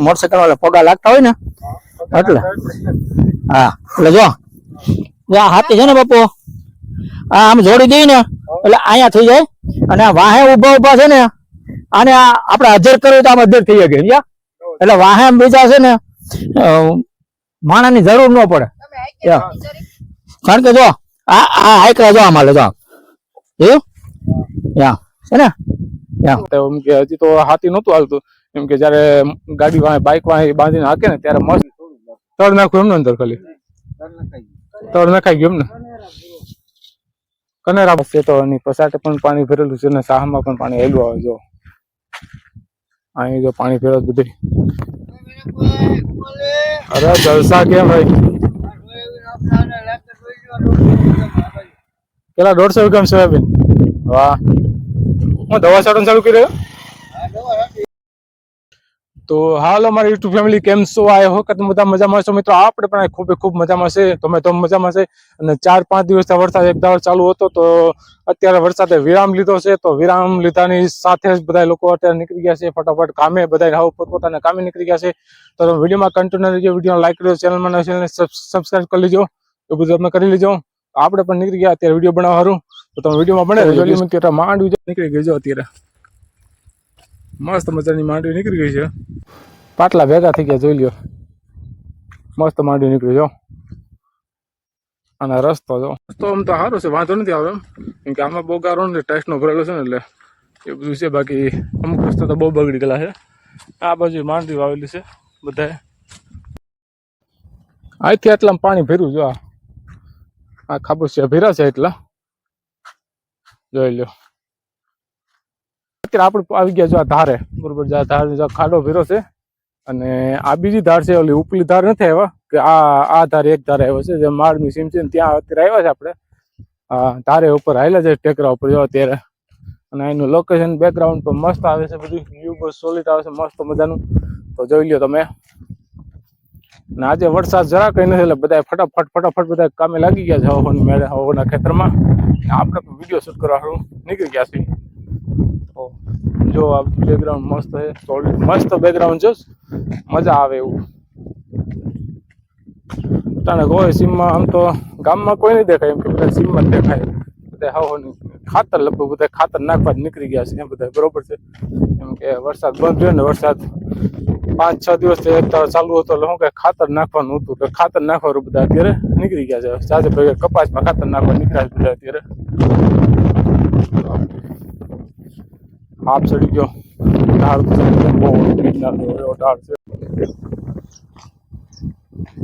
Motorcycle વાળા પગા લાગતા હોય ને એટલે. હા એટલે જો. આ હાથી છે ને બાપુ આ આમ જોડી દઈ ને એટલે અહીંયા થઈ જાય. અને આ વાહે ઊભા ઊભા છે ને આને આપડે આપણે હાજર કરવું તો આમ હાજર થઈ શકે સમજ્યા? એટલે વાહે આમ બીજા છે ને માણાની જરૂર ન પડે. યા. કારણ કે જો આ આ હાઈકરા જો આમાં લે જો જોયું? યા. છે ને? હજી તો હાથી નતું હાલતું. એમ કે જયારે ગાડી વાંહે બાઇક વાંહે બાંધીને હાકે ને ત્યારે મસ્ત તળ નાખું એમને અંદર ખાલી. તળ નખાઈ ગયું એમને. કનેરા છે તો એની પસાટે પણ પાણી ભરેલું છે ને સાહમાં પણ પાણી હેલું આવે જો. અહીં જો પાણી ફેરો બધે. અરે જલસા કેમ ભાઈ? પેલા દોઢસો વીઘામાં સોયાબીન વાહ. હું દવા છાંટવાનું ચાલુ કરી રહ્યો તો હાલો મારી યુટ્યુબ ફેમિલી કેમ છો? આયો હો કે તમે બધા મજામાં છો મિત્રો? આપણે પણ ખૂબ ખૂબ મજામાં છે. તમે તો મજામાં છે. અને ચાર પાંચ દિવસથી વરસાદ એક દાવ ચાલુ હતો તો અત્યારે વરસાદે વિરામ લીધો છે. તો વિરામ લીધાની સાથે જ બધા લોકો અત્યારે નીકળી ગયા છે. ફટાફટ કામે બધા હાવ પોતપોતાના કામે નીકળી ગયા છે. તો તમે વિડીયોમાં કન્ટિન્યુ રહેજો. વીડિયો લાઈક કરજો. ચેનલમાં ચેનલને સબસ્ક્રાઇબ કરી લેજો. એ બધું તમે કરી લેજો. આપણે પણ નીકળી ગયા. અત્યારે વીડિયો બનાવવા હારું. તો તમે વિડીયોમાં બને માંડ માંડવી નીકળી ગઈ જો અત્યારે. મસ્ત મજાની માંડવી નીકળી ગઈ છે. પાટલા ભેગા થઈ ગયા જોઈ લ્યો. મસ્ત માંડવી નીકળી જો અને રસ્તો જો. રસ્તો આમ તો સારો છે વાંધો નથી આવે એમ. કેમ કે આમાં બહુ ગારો ને ટેસ્ટનો ભરેલો છે ને એટલે એ બધું છે બાકી અમુક રસ્તો તો બહુ બગડી ગયેલા છે. આ બાજુ માંડવી વાવેલી છે બધાએ. અહીંથી આટલા પાણી ભર્યું જો આ ખાબોચિયા ભર્યા છે એટલા. જોઈ લ્યો. અત્યારે આપણે આવી ગયા જો આ ધારે, બરોબર, જો આ ધાર ખાડો ભીરો છે, અને આ બીજી ધાર છે, ઓલી ઉપલી ધાર નથી આવ્યા, કે આ આ ધાર એક ધાર આવ્યો છે, જે માળની સીમ છે ને ત્યાં અત્યારે આવ્યા છે આપણે. ધારે ઉપર હાલ્યા છે, ટેકરા ઉપર જો અત્યારે. અને એનું લોકેશન બેકગ્રાઉન્ડ પણ મસ્ત આવે છે બધું વ્યૂ બસ સોલિડ આવે છે, મસ્ત મજાનું. તો જોઈ લ્યો તમે. અને આજે વરસાદ જરા કઈ નથી, એટલે બધા ફટાફટ ફટાફટ બધા કામે લાગી ગયા છે હવાના મેળે, હવાના ખેતરમાં. આપણે પણ વીડિયો શૂટ કરવા નીકળી ગયા છીએ. જો આ બેકગ્રાઉન્ડ મસ્ત છે સોલિડ મસ્ત બેકગ્રાઉન્ડ છે, મજા આવે એવું. તને કોઈ સીમમાં આમ તો ગામમાં કોઈ નહીં દેખાય, એમ કે બધા સીમમાં દેખાય. બધા હાવ ખાતર લગભગ બધા ખાતર નાખવા જ નીકળી ગયા છે એમ બધા, બરોબર છે? એમ કે વરસાદ બંધ થયો ને વરસાદ પાંચ છ દિવસ ચાલુ હતો, એટલે શું કે ખાતર નાખવાનું હતું કે ખાતર નાખવાનું બધા અત્યારે નીકળી ગયા છે. સાથે ભાઈ કપાસમાં ખાતર નાખવા નીકળ્યા બધા અત્યારે. હાફ ચડી ગયો. ઢાળ બહુ ઢાળ છે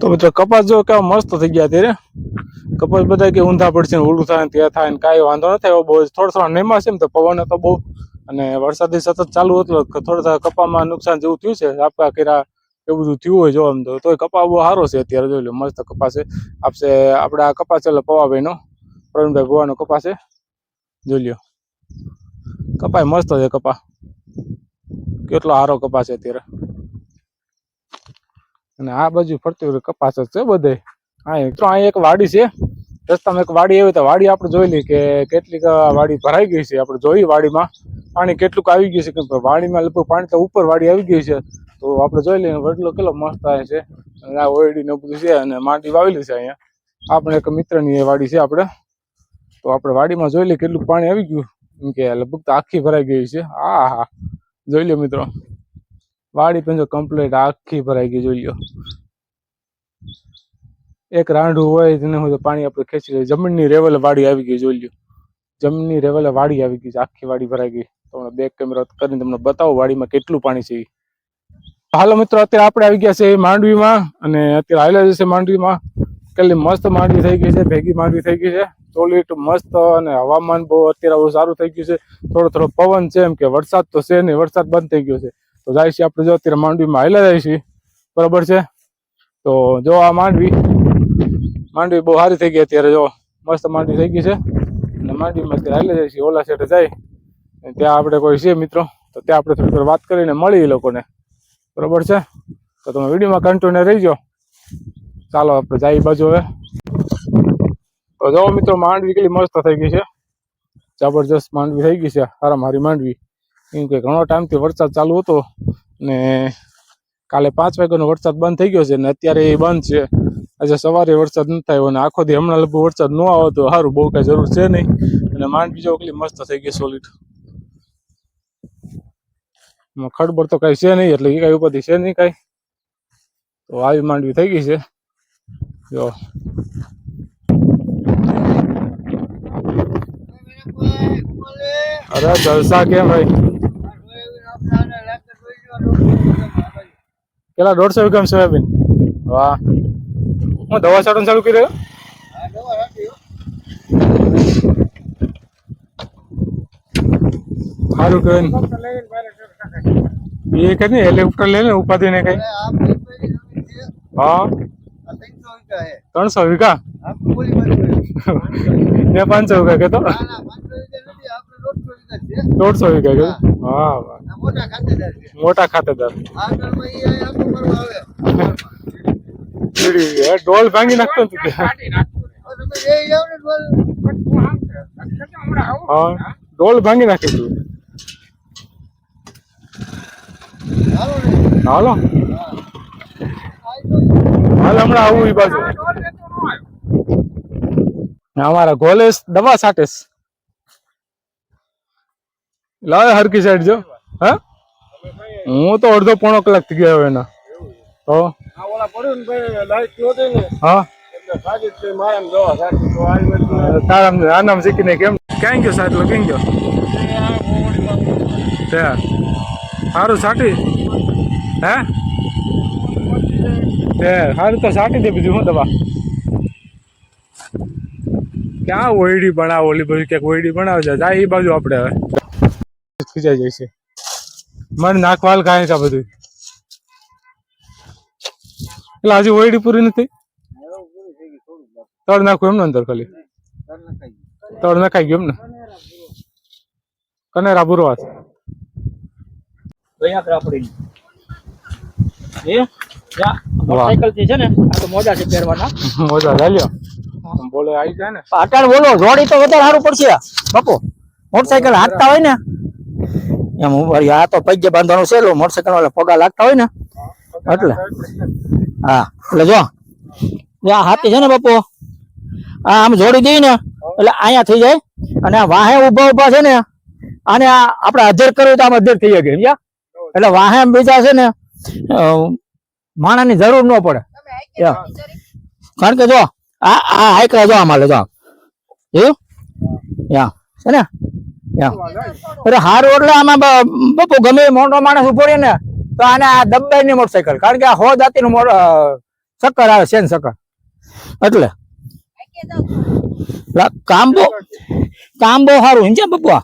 તો મિત્રો, કપાસ જો કેવા મસ્ત થઈ ગયા અત્યારે. કપાસ બધા કે ઊંધા પડશે ને ઓલું થાય ને ત્યાં થાય ને કાંઈ વાંધો નથી એવો બહુ થોડો થોડા નેમા છે ને તો પવન તો બહુ. અને વરસાદી સતત ચાલુ હતો થોડા કપામાં નુકસાન જેવું થયું છે. આપકા કર્યા એવું બધું થયું હોય જો આમ તો. તોય કપા બહુ સારો છે અત્યારે જોઈ લો, મસ્ત કપાસ છે. આપશે આપણે આ કપાસ એટલે પવાભાઈનો. પ્રવીણભાઈ ભુવાનો કપાસ છે. જોઈ લ્યો. કપાય, મસ્ત છે કપા. કેટલો સારો કપાસ છે અત્યારે. અને આ બાજુ ફરતી કપાસ જ છે બધે. હા મિત્રો અહીં એક વાડી છે. રસ્તામાં એક વાડી આવી, તો વાડી આપણે જોઈ લઈએ કે કેટલીક વાડી ભરાઈ ગઈ છે. આપણે જોઈ વાડીમાં. પાણી કેટલુંક આવી ગયું છે કે વાડીમાં લગભગ પાણી તો ઉપર વાડી આવી ગઈ છે. તો આપણે જોઈ લઈએ વડલો કેટલો મસ્ત આવે છે. આ ઓયડી ને બધું છે અને માટી વાવેલી છે અહીંયા. આપણે એક મિત્રની વાડી છે આપણે. તો આપણે વાડીમાં જોઈ લઈએ કેટલું પાણી આવી ગયું. કે લગભગ તો આખી ભરાઈ ગઈ છે. હા હા જોઈ લો મિત્રો. વાડી પણ જો કમ્પ્લીટ આખી ભરાઈ ગઈ, જોઈ લો એક રાંઢું હોય તેને હું પાણી આપણે ખેંચી લઈએ. જમીનની રેવલ વાડી આવી ગઈ, જોઈ લ્યો. જમીનની રેવલ વાડી આવી ગઈ છે. આખી વાડી ભરાઈ ગઈ. તો હમણાં બેક કેમેરા કરીને તમને બતાવો વાડીમાં કેટલું પાણી છે હાલો મિત્રો, અત્યારે આપણે આવી ગયા છે માંડવીમાં અને અત્યારે આવેલા જશે માંડવીમાં. કેટલી મસ્ત માંડવી થઈ ગઈ છે, ભેગી માંડવી થઈ ગઈ છે. સોલિડ મસ્ત અને હવામાન બહુ અત્યારે બહુ સારું થઈ ગયું છે. થોડો થોડો પવન છે એમ કે વરસાદ તો છે નહીં, વરસાદ બંધ થઈ ગયો છે. તો જાય છે આપણે જો અત્યારે માંડવીમાં હાલા જાય છે. બરાબર છે? તો જો આ માંડવી માંડવી બહુ સારી થઈ ગઈ અત્યારે જો. મસ્ત માંડવી થઈ ગઈ છે. અને માંડવીમાં અત્યારે હાલ્યા જાય છે. ઓલા સેટે જાય. ત્યાં આપણે કોઈ છે મિત્રો? તો ત્યાં આપણે થોડી વાર વાત કરીને મળી લોકોને. બરાબર છે? તો તમે વિડીયોમાં કન્ટિન્યુ રહીજો. ચાલો, આપણે જાય બાજુ હવે. તો જો મિત્રો માંડવી કેટલી મસ્ત થઈ ગઈ છે. જબરજસ્ત માંડવી થઈ ગઈ છે. હારામ હારી માંડવી. કેમ કે ઘણો ટાઈમથી વરસાદ ચાલુ હતો ને કાલે પાંચ વાગ્યાનો વરસાદ બંધ થઈ ગયો છે ને અત્યારે એ બંધ છે. આજે સવારે વરસાદ ન થયો અને આખો દી હમણાં લગભગ વરસાદ ન આવે તો સારું બહુ કાંઈ જરૂર છે નહીં. અને માંડવી જો કેટલી મસ્ત થઈ ગઈ સોલિડ ખડબડ તો કાંઈ છે નહીં, એટલે એ કાંઈ ઉપરથી છે નહીં કાંઈ. તો આવી માંડવી થઈ ગઈ છે. જો. અરે જલસા કેમ ભાઈ કેટલા? દોઢસો વીઘા સોયાબીન? વાહ. હું દવા છાંટવાનું ચાલુ કરી રહ્યો સારું કહેવાય એ કઈ હેલિકોપ્ટર લે ને ઉપાધિ ને કઈ. હા? ત્રણસો વીઘા ને પાંચસો વીઘા કેતો દોઢસો વીઘા હા. વાહ. મોટા ખાતેદાર ડોલ ભાંગી નાખતો. હા ડોલ ભાંગી નાખી તું હાલો હાલ. હમણાં આવું એ બાજુ. અમારા ગોલેશ દવા સાટેસ લાવે હરકી સાઈડ જો. હા? હું તો અડધો પોણો કલાક થઈ ગયો એના. તો? હા. તારા આનામ શીખીને કેમ? ક્યાં ગયો સાટલો કેમ ગયો? સારું સાટી? હે? તે સારું તો સાટી દે બીજું શું દવા? ક્યાં ઓયડી બનાવો ઓલી બાજુ ક્યાંક ઓયડી બનાવજો. જાય એ બાજુ આપણે હવે. ખીજાઈ જાય છે મને નાખવાલ ખાય છે આ બધું. એટલે આજે ઓયડી પૂરી નથી? તળ નાખું એમ ને અંદર ખાલી? તળ નખાઈ ગયું એમ ને? કનેરા બુરવા છે એ જા. મોટરસાયકલથી છે ને આ તો મોજા છે પહેરવાના. મોજા ચાલ્યો બોલે આવી જાય ને. અટાણ બોલો જોડી તો વધારે સારું પડશે. બાપુ મોટરસાયકલ હાંકતા હોય ને એમ ઊભા આ તો પૈજે બાંધવાનું છે મોટરસાઇકલ વાળા પગા લાગતા હોય ને. એટલે. હા એટલે જો. આ હાથી છે ને બાપુ આ આમ જોડી દઈ ને એટલે અહીંયા થઈ જાય. અને આ વાહે ઊભા ઊભા છે ને આને આ આપણે હાજર કરવું તો આમ હાજર થઈ શકે સમજ્યા? એટલે વાહે બીજા છે ને માણાની જરૂર ન પડે. કારણ કે જો આ આ હાઈકરા જો આમાં લે જો જોયું? યા. છે ને? અરે હારું એટલે આમાં બપુ ગમે મોટો માણસ ઊભો રહે ને તો આને આ દબાઈ ની મોટરસાયકલ કારણ કે આ હો જાતી નું ચક્કર આવે શેન ચક્કર એટલે. કામ બહુ કામ બહુ સારું સમજ્યા છે બપુઆ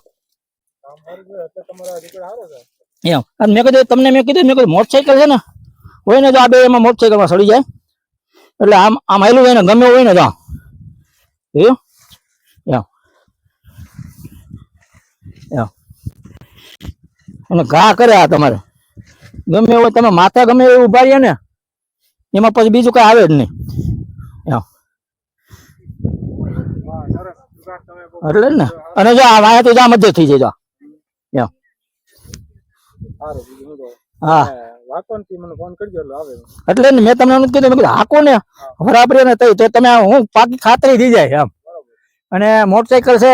એમ. અને મેં કીધું તમને મેં કીધું મેં કીધું મોટરસાયકલ છે ને હોય ને તો આ બે એમાં મોટરસાયકલમાં સડી જાય. એટલે આમ આમ હેલું હોય ને ગમે હોય ને તો આમ. જોયું એમ એમ અને ઘા કરે આ તમારે. ગમે એવું તમે માથા ગમે એવું ઊભા રહીએ ને, એમાં પછી બીજું કઈ આવે જ નહીં. એટલે ને. અને જો આ વાયા તો જા મધ્ય થઈ જાય જો. હા. એટલે મેં તમને એમ કીધું મેં કીધું, હાકો ને. બરાબર ને તઈ. તો તમે હું પાકી ખાતરી થઈ જાય એમ. અને મોટરસાયકલ છે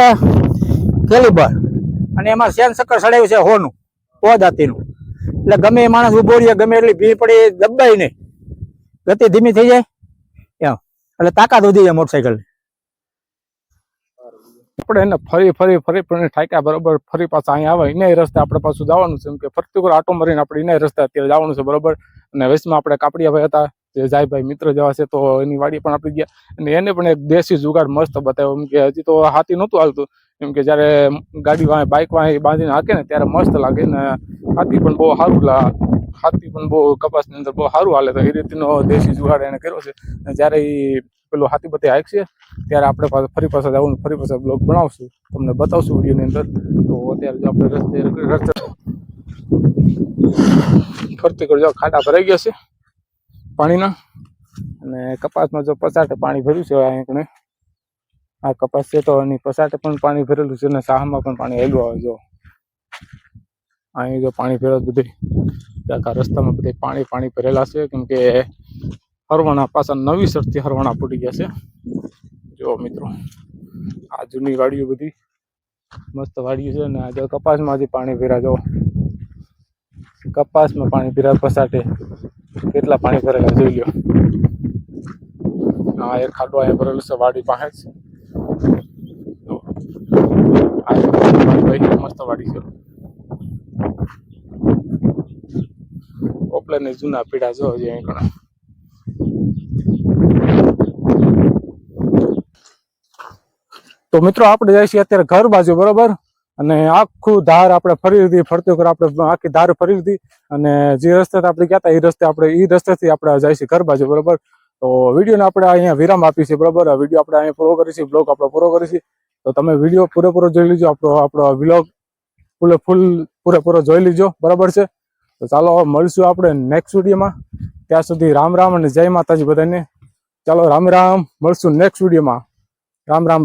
કેલિબર. અને એમાં સેન સક્કર સડાયું છે હોનું, પોદાતીનું. એટલે ગમે એ માણસ ઊભો રહીએ ગમે એટલી ભીડ પડી દબાય નહીં. ગતિ ધીમી થઈ જાય. એમ. એટલે તાકાત વધી જાય મોટરસાયકલ આપણે એને ફરી ફરી ફરી, પણ ઠાક્યા બરોબર, ફરી પાછા અહીંયા આવે એના રસ્તે આપણે પાછું જવાનું છે. એમ કે ફરતી કોઈ આટો મારીને આપણે એના રસ્તે અત્યારે જવાનું છે, બરોબર? અને વચમાં આપણે કાપડિયાભાઈ હતા, જે જાયભાઈ મિત્ર જેવા છે, તો એની વાડી પણ આપી ગયા. અને એને પણ એક દેશી જુગાડ મસ્ત બતાવ્યો. એમ કે હજી તો હાથી નહોતું હાલતું. એમ કે જ્યારે ગાડી વાંહે બાઇક વાંહે બાંધીને હાકે ને ત્યારે મસ્ત લાગે ને હાથી પણ બહુ સારું હાથી પણ બહુ કપાસની અંદર બહુ સારું હાલે તો એ રીતનો દેશી જુગાડ એને કર્યો છે. અને જ્યારે એ પેલું હાથી બધી છે ત્યારે આપણે ફરી પાછા જવું ફરી પાછા બ્લોગ બનાવશું. તમને બતાવશું વિડીયોની અંદર. તો અત્યારે આપણે રસ્તે રસ્તે ફરતી કરજો ખાડા ભરાઈ ગયા છે પાણીના. અને કપાસમાં જો પચાટે પાણી ભર્યું છે અહીંયા આ કપાસ છે તો એની પસાટે પણ પાણી ભરેલું છે અને સાહમાં પણ પાણી હેલું આવે જો. અહીં જો પાણી ભરેલું બધી. આખા રસ્તામાં બધે પાણી પાણી ભરેલા છે, કેમ કે હરવાણા પાછા નવી સરથી હરવાણા પડી ગયા છે. જો મિત્રો, આ જૂની વાડીઓ બધી મસ્ત વાડીઓ છે ને આજે કપાસમાં હજી પાણી ભેરા જો. કપાસમાં પાણી ભર્યા પસાટે કેટલા પાણી ભરેલા જોઈ લો હા એ ખાડો અહીંયા ભરેલું છે વાડી પાસે જ. મસ્ત પોપલા ને જૂના પીડા જો હજી અહીં ઘણા તો મિત્રો, આપણે જાય છીએ અત્યારે ઘર બાજુ, બરોબર? અને આખું ધાર આપણે ફરી લીધી, ફરતી વખત આપણે આખી ધાર ફરી લીધી. અને જે રસ્તે આપણે ગયા હતા, એ રસ્તે આપણે એ રસ્તેથી આપણે જાય છીએ ઘર બાજુ, બરોબર? તો વિડીયોને આપણે અહીંયા વિરામ આપીશું બરાબર? વીડિયો આપણે અહીંયા પૂરો કરીશું, બ્લોગ આપણો પૂરો કરીશું. તો તમે વીડિયો પૂરેપૂરો જોઈ લીજો, આપણો આપણો વ્લોગ ફૂલે ફૂલ પૂરેપૂરો જોઈ લીજો, બરાબર છે? તો ચાલો મળશું આપણે નેક્સ્ટ વિડીયોમાં. ત્યાં સુધી રામ રામ અને જય માતાજી બધાને. ચાલો, રામ રામ, મળશું નેક્સ્ટ વિડીયોમાં. રામ રામ